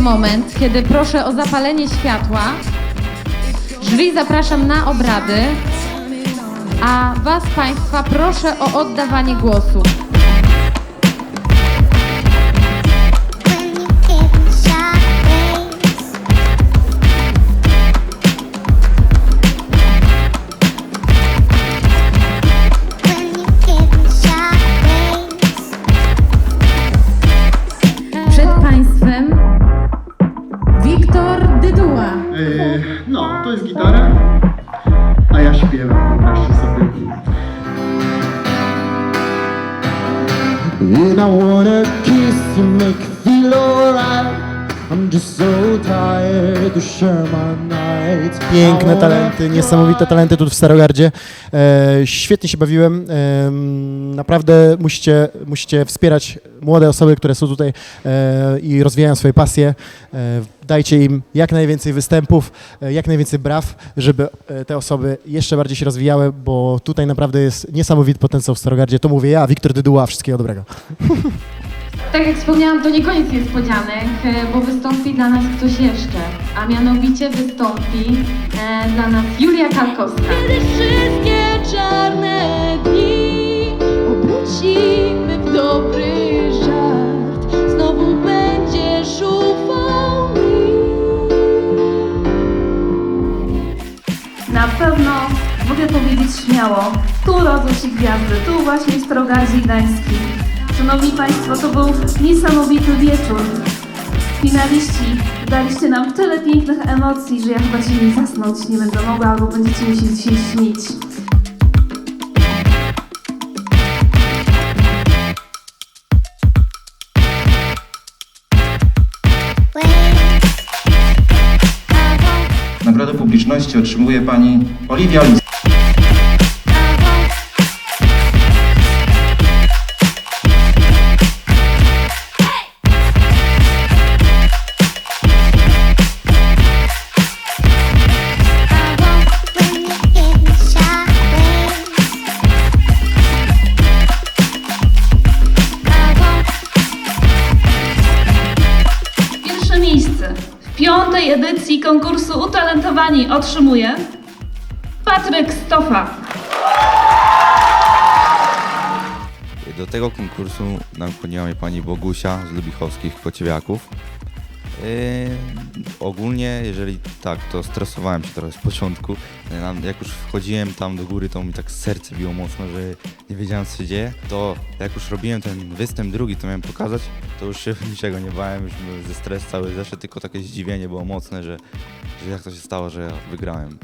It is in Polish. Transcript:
moment, kiedy proszę o zapalenie światła. Jury zapraszam na obrady, a Was Państwa proszę o oddawanie głosu. No, to jest gitara, a ja śpiewam, wyobraźcie sobie. And I wanna kiss you, make you feel alright. Piękne talenty, niesamowite talenty tu w Starogardzie. E, świetnie się bawiłem. E, naprawdę musicie, musicie wspierać młode osoby, które są tutaj e, i rozwijają swoje pasje. E, dajcie im jak najwięcej występów, e, jak najwięcej braw, żeby e, te osoby jeszcze bardziej się rozwijały, bo tutaj naprawdę jest niesamowity potencjał w Starogardzie. To mówię ja, Wiktor Dyduła. Wszystkiego dobrego. Tak jak wspomniałam, to nie koniec niespodzianek, e, bo wystąpi dla nas ktoś jeszcze, a mianowicie wystąpi e, dla nas Julia Kalkowska. Kiedy wszystkie czarne dni obrócimy w dobry żart, znowu będziesz ufał mi. Na pewno mogę powiedzieć śmiało, tu rodzą się gwiazdy, tu właśnie w Starogardzie Gdańskim. Szanowni Państwo, to był niesamowity wieczór. Finaliści daliście nam tyle pięknych emocji, że ja chyba dzisiaj zasnąć nie będę mogła, albo będziecie mi się dzisiaj śnić. Nagrodę publiczności otrzymuje pani Oliwia Lis. Miejsce w piątej edycji konkursu Utalentowani otrzymuje Patryk Stofa. Do tego konkursu nakłoniła mnie pani Bogusia z Lubichowskich Kociewiaków. Yy, ogólnie, jeżeli tak, to stresowałem się trochę z początku. Yy, Jak już wchodziłem tam do góry, to mi tak serce biło mocno, że nie wiedziałem co się dzieje. To jak już robiłem ten występ drugi, to miałem pokazać, to już się niczego nie bałem, już ze stres cały zeszedł, tylko takie zdziwienie było mocne, że, że jak to się stało, że ja wygrałem.